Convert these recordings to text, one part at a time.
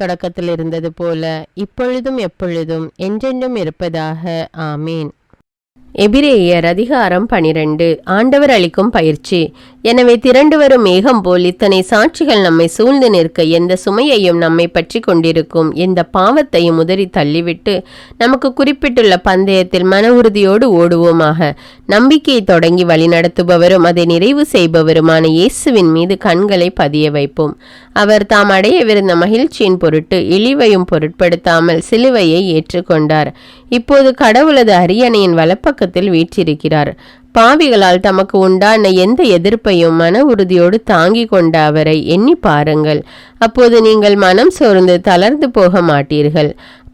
தொடக்கத்தில் இருந்தது போல இப்பொழுதும் எப்பொழுதும் என்றென்றும் இருப்பதாக. ஆமீன். எபிரேயர் அதிகாரம் பனிரெண்டு. ஆண்டவர் அளிக்கும் பயிற்சி. எனவே திரண்டு வரும் மேகம் போல் இத்தனை சாட்சிகள் நம்மை சூழ்ந்து நிற்க எந்த சுமையையும் நம்மை பற்றி கொண்டிருக்கும். எந்த பாவத்தையும் உதறி தள்ளிவிட்டு நமக்கு குறிப்பிட்டுள்ள பந்தயத்தில் மன உறுதியோடு ஓடுவோமாக. நம்பிக்கையை தொடங்கி வழிநடத்துபவரும் அதை நிறைவு செய்பவருமான இயேசுவின் மீது கண்களை பதிய வைப்போம். அவர் தாம் அடையவிருந்த மகிழ்ச்சியின் பொருட்டு இழிவையும் பொருட்படுத்தாமல் சிலுவையை ஏற்றுக்கொண்டார். இப்போது கடவுளது அரியணையின் வலப்பக்கத்தில் வீற்றிருக்கிறார். பாவிகளால் தமக்கு உண்டான எந்த எதிர்ப்பையும் மன உறுதியோடு தாங்கி கொண்ட அவரை எண்ணி பாருங்கள். அப்போது நீங்கள் மனம் சோர்ந்து தளர்ந்து போக மாட்டீர்கள்.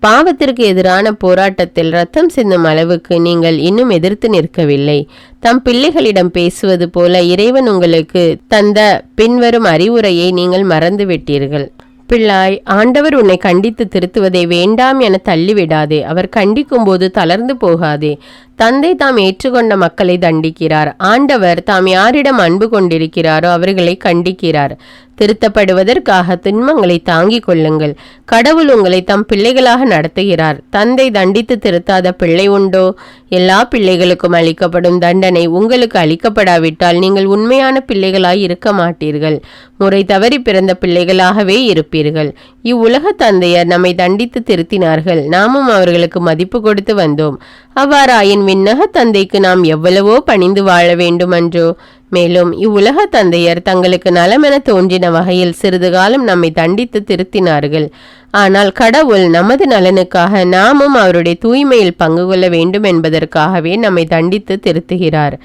பாவத்திற்கு எதிரான போராட்டத்தில் ரத்தம் சிந்தும் அளவுக்கு நீங்கள் இன்னும் எதிர்த்து நிற்கவில்லை. தம் பிள்ளைகளிடம் பேசுவது போல இறைவன் உங்களுக்கு தந்த பின்வரும் அறிவுரையை நீங்கள் மறந்துவிட்டீர்கள். பிள்ளாய் ஆண்டவர் உன்னை கண்டித்து திருத்துவதை வேண்டாம் என தள்ளிவிடாதே. அவர் கண்டிக்கும் போது தளர்ந்து போகாதே. தந்தை தாம் ஏற்றுக்கொண்ட மக்களை தண்டிக்கிறார். ஆண்டவர் தாம் யாரிடம் அன்பு கொண்டிருக்கிறாரோ அவர்களை கண்டிக்கிறார். திருத்தப்படுவதற்காக துன்பங்களை தாங்கிக் கொள்ளுங்கள். கடவுள் உங்களை தம் பிள்ளைகளாக நடத்துகிறார். தந்தை தண்டித்து திருத்தாத பிள்ளை உண்டோ? எல்லா பிள்ளைகளுக்கும் அளிக்கப்படும் தண்டனை உங்களுக்கு அளிக்கப்படாவிட்டால் நீங்கள் உண்மையான பிள்ளைகளாய் இருக்க மாட்டீர்கள். முறை தவறி பிறந்த பிள்ளைகளாகவே இருப்பீர்கள். இவ்வுலக தந்தையர் நம்மை தண்டித்து திருத்தினார்கள். நாமும் அவர்களுக்கு மதிப்பு கொடுத்து வந்தோம். அவ்வாறாயின் விண்ணக தந்தைக்கு நாம் எவ்வளவோ பணிந்து வாழ வேண்டுமன்றோ மேலும் இவ்வுலக தந்தையர் தங்களுக்கு நலமென தோன்றின வகையில் சிறிது காலம் நம்மை தண்டித்து திருத்தினார்கள். ஆனால் கடவுள் நமது நலனுக்காக நாமும் அவருடைய தூய்மையில் பங்கு கொள்ள வேண்டும் என்பதற்காகவே நம்மை தண்டித்து திருத்துகிறார்.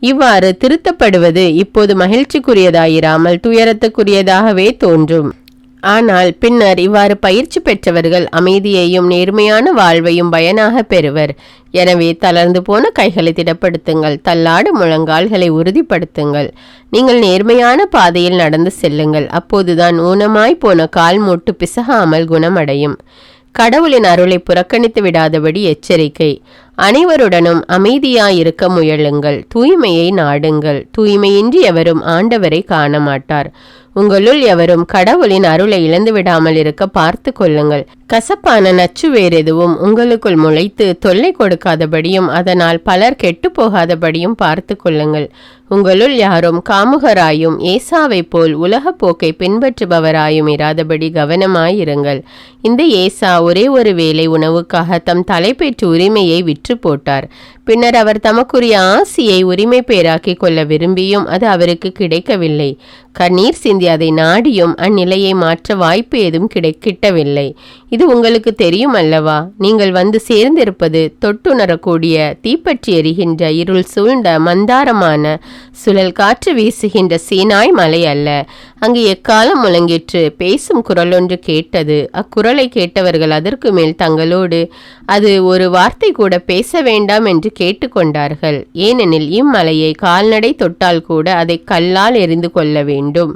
இவ்வாறு திருத்தப்படுவது இப்போது மகிழ்ச்சிக்குரியதாயிராமல் துயரத்துக்குரியதாகவே தோன்றும். ஆனால் பின்னர் இவ்வாறு பயிற்சி பெற்றவர்கள் அமைதியையும் நேர்மையான வாழ்வையும் பயனாக பெறுவர். எனவே தளர்ந்து போன கைகளை திடப்படுத்துங்கள் தள்ளாடு முழங்கால்களை உறுதிப்படுத்துங்கள். நீங்கள் நேர்மையான பாதையில் நடந்து செல்லுங்கள் அப்போதுதான் ஊனமாய் போன கால் மூட்டு பிசகாமல் குணமடையும். கடவுளின் அருளை புறக்கணித்து விடாதபடி எச்சரிக்கை. அனைவருடனும் அமைதியாயிருக்க முயலுங்கள் தூய்மையை நாடுங்கள். தூய்மையின்றி எவரும் ஆண்டவரை காண மாட்டார் உங்களுள் எவரும் கடவுளின் அருளை இழந்து விடாமல் இருக்க பார்த்து கொள்ளுங்கள். கசப்பான நச்சு வேறெதுவும் உங்களுக்குள் முளைத்து தொல்லை கொடுக்காதபடியும் அதனால் பலர் கெட்டு போகாதபடியும் பார்த்து கொள்ளுங்கள். உங்களுள் யாரும் காமுகராயும் ஏசாவை போல் உலகப் போக்கை பின்பற்றுபவராயும் இராதபடி கவனமாயிருங்கள். இந்த ஏசா ஒரே ஒரு வேளை உணவுக்காக தம் தலைப்பேற்று உரிமையை விற்று போட்டார். பின்னர் அவர் தமக்குரிய ஆசியை உரிமை பேராக்கி கொள்ள விரும்பியும் அது அவருக்கு கிடைக்கவில்லை. கண்ணீர் சிந்தி அதை நாடியும் அந்நிலையை மாற்ற வாய்ப்பு ஏதும் கிடைக்கிட்டவில்லை இது உங்களுக்கு தெரியும் அல்லவா? நீங்கள் வந்து சேர்ந்திருப்பது தொட்டுணரக்கூடிய தீப்பற்றி எரிகின்ற இருள் சூழ்ந்த மந்தாரமான சுழல் காற்று வீசுகின்ற சீனாய் மலை அல்ல. அங்கு எக்காலம் முழங்கிற்று பேசும் குரல் ஒன்று கேட்டது. அக்குரலை கேட்டவர்கள் அதற்கு மேல் தங்களோடு அது ஒரு வார்த்தை கூட பேச வேண்டாம் என்று கேட்டுக்கொண்டார்கள். ஏனெனில் இம்மலையை கால்நடை தொட்டால் கூட அதை கல்லால் எரிந்து கொள்ள வேண்டும்.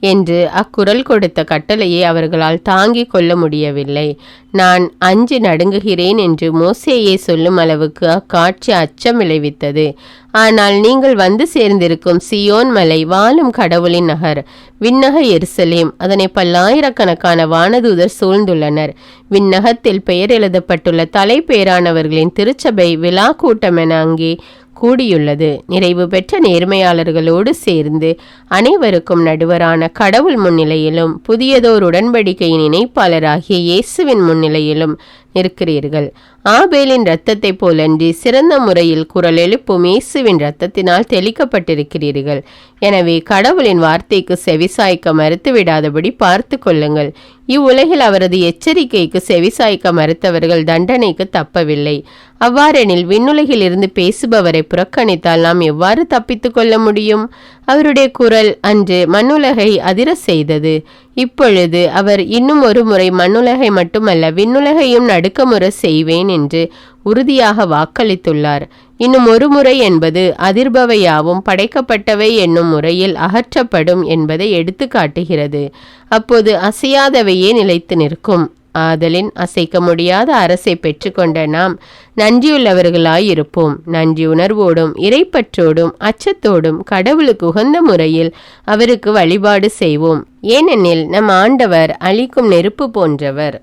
என்று அக்குரல் கொடுத்த கட்டளையை அவர்களால் தாங்கிக் கொள்ள முடியவில்லை. நான் அஞ்சு நடுங்குகிறேன் என்று மோசேயே சொல்லும் அளவுக்கு அக்காட்சி அச்சம் விளைவித்தது. ஆனால் நீங்கள் வந்து சேர்ந்திருக்கும் சியோன் மலை வாழும் கடவுளின் நகர் விண்ணக எருசலேம். அதனை பல்லாயிரக்கணக்கான வானதூதர் சூழ்ந்துள்ளனர். விண்ணகத்தில் பெயர் எழுதப்பட்டுள்ள தலைப்பேரானவர்களின் திருச்சபை விழா கூட்டம் என அங்கே கூடியுள்ளது. நிறைவு பெற்ற நேர்மையாளர்களோடு சேர்ந்து அனைவருக்கும் நடுவரான கடவுள் முன்னிலையிலும் புதியதோர் உடன்படிக்கையின் இணைப்பாளராகிய இயேசுவின் முன்னிலையிலும் நிற்கிறீர்கள். ஆபேலின் இரத்தத்தைப் போலன்றி சிறந்த முறையில் குரல் எழுப்பும் இயேசுவின் இரத்தத்தினால் தெளிக்கப்பட்டிருக்கிறீர்கள். எனவே கடவுளின் வார்த்தைக்கு செவிசாய்க்க மறுத்துவிடாதபடி பார்த்து கொள்ளுங்கள். இவ்வுலகில் அவரது எச்சரிக்கைக்கு செவிசாய்க்க மறுத்தவர்கள் தண்டனைக்கு தப்பவில்லை. அவ்வாறெனில் விண்ணுலகில் இருந்து பேசுபவரை புறக்கணித்தால் நாம் எவ்வாறு தப்பித்துக் கொள்ள முடியும்? அவருடைய குரல் அன்று மண்ணுலகை அதிர செய்தது. இப்பொழுது அவர் இன்னும் ஒரு முறை மண்ணுலகை மட்டுமல்ல விண்ணுலகையும் நடுக்கமுற செய்வேன் என்று உறுதியாக வாக்களித்துள்ளார். இன்னும் ஒரு முறை என்பது அதிர்பவையாவும் படைக்கப்பட்டவை என்னும் முறையில் அகற்றப்படும் என்பதை எடுத்து காட்டுகிறது. அப்போது அசையாதவையே நிலைத்து நிற்கும். ஆதலின் அசைக்க முடியாத அரசை பெற்றுக்கொண்ட நாம் நன்றியுள்ளவர்களாயிருப்போம். நன்றி உணர்வோடும் இறைப்பற்றோடும் அச்சத்தோடும் கடவுளுக்கு உகந்த முறையில் அவருக்கு வழிபாடு செய்வோம். ஏனெனில் நம் ஆண்டவர் அளிக்கும் நெருப்பு போன்றவர்.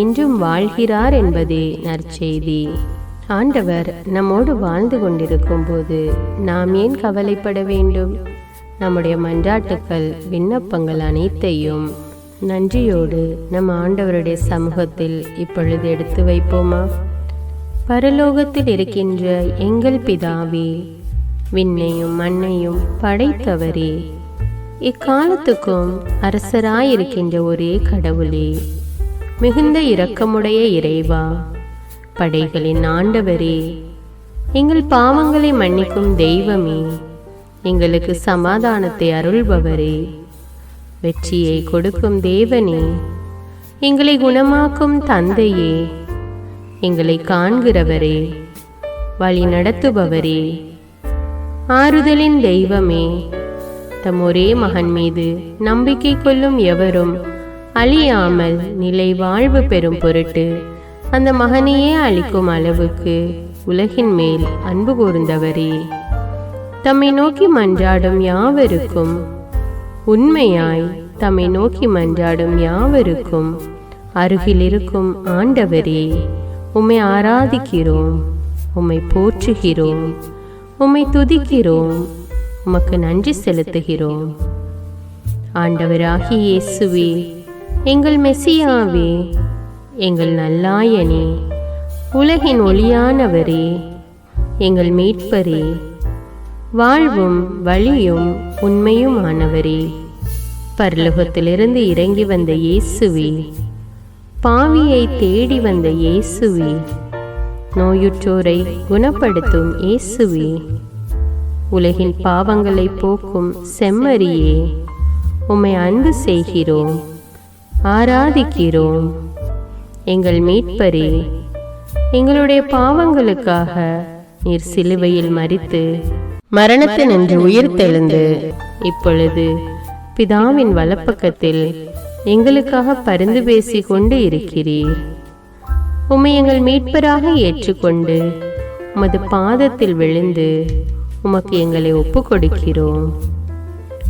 இன்றும் வாழ்கிறார் என்பதே நற்செய்தி. ஆண்டவர் நம்மோடு வாழ்ந்து கொண்டிருக்கும் போது நாம் ஏன் கவலைப்பட வேண்டும்? நம்முடைய மன்றாட்டுக்கள் விண்ணப்பங்கள் அனைத்தையும் நன்றியோடு நம் ஆண்டவருடைய சமூகத்தில் இப்பொழுது எடுத்து வைப்போமா? பரலோகத்தில் இருக்கின்ற எங்கள் பிதாவே விண்ணையும் மண்ணையும் படைத்தவரே இக்காலத்துக்கும் அரசராயிருக்கின்ற ஒரே கடவுளே மிகுந்த இரக்கமுடைய இறைவா. படைகளின் ஆண்டவரே எங்கள் பாவங்களை மன்னிக்கும் தெய்வமே எங்களுக்கு சமாதானத்தை அருள்பவரே. வெற்றியை கொடுக்கும் தேவனே எங்களை குணமாக்கும் தந்தையே எங்களை காண்கிறவரே வழி நடத்துபவரே. ஆறுதலின் தெய்வமே தம் ஒரே மகன் மீது நம்பிக்கை கொள்ளும் எவரும் அழியாமல் நிலை வாழ்வு பெறும் பொருட்டு அந்த மகனையே அளிக்கும் அளவுக்கு உலகின் மேல் அன்பு கூர்ந்தவரே. தம்மை நோக்கி மன்றாடும் யாவருக்கும் உண்மையாய் தம்மை நோக்கி மன்றாடும் யாவருக்கும் அருகில் இருக்கும் ஆண்டவரே உம்மை ஆராதிக்கிறோம் உம்மை போற்றுகிறோம் உம்மை துதிக்கிறோம் உமக்கு நன்றி செலுத்துகிறோம். ஆண்டவராகி இயேசுவே எங்கள் மெசியாவே எங்கள் நல்லாயனே உலகின் ஒளியானவரே எங்கள் மீட்பரே வாழ்வும் வழியும் உண்மையுமானவரே. பரலோகத்திலிருந்து இறங்கி வந்த இயேசுவே பாவியை தேடி வந்த இயேசுவே நோயுற்றோரை குணப்படுத்தும் இயேசுவே உலகின் பாவங்களை போக்கும் செம்மறியே உம்மை அன்பு செய்கிறோம். ஆராதிக்கிறோம். எங்கள் மீட்பரே எங்களுடைய பாவங்களுக்காக நீர் சிலுவையில் மரித்து மரணத்தினின்று உயிர்த்தெழுந்து இப்பொழுது பிதாவின் வலப்பக்கத்தில் எங்களுக்காக பரிந்து பேசி கொண்டு இருக்கிறீர். உம்மை எங்கள் மீட்பராக ஏற்றுக்கொண்டு உமது பாதத்தில் விழுந்து உமக்கு எங்களை ஒப்பு கொடுக்கிறோம்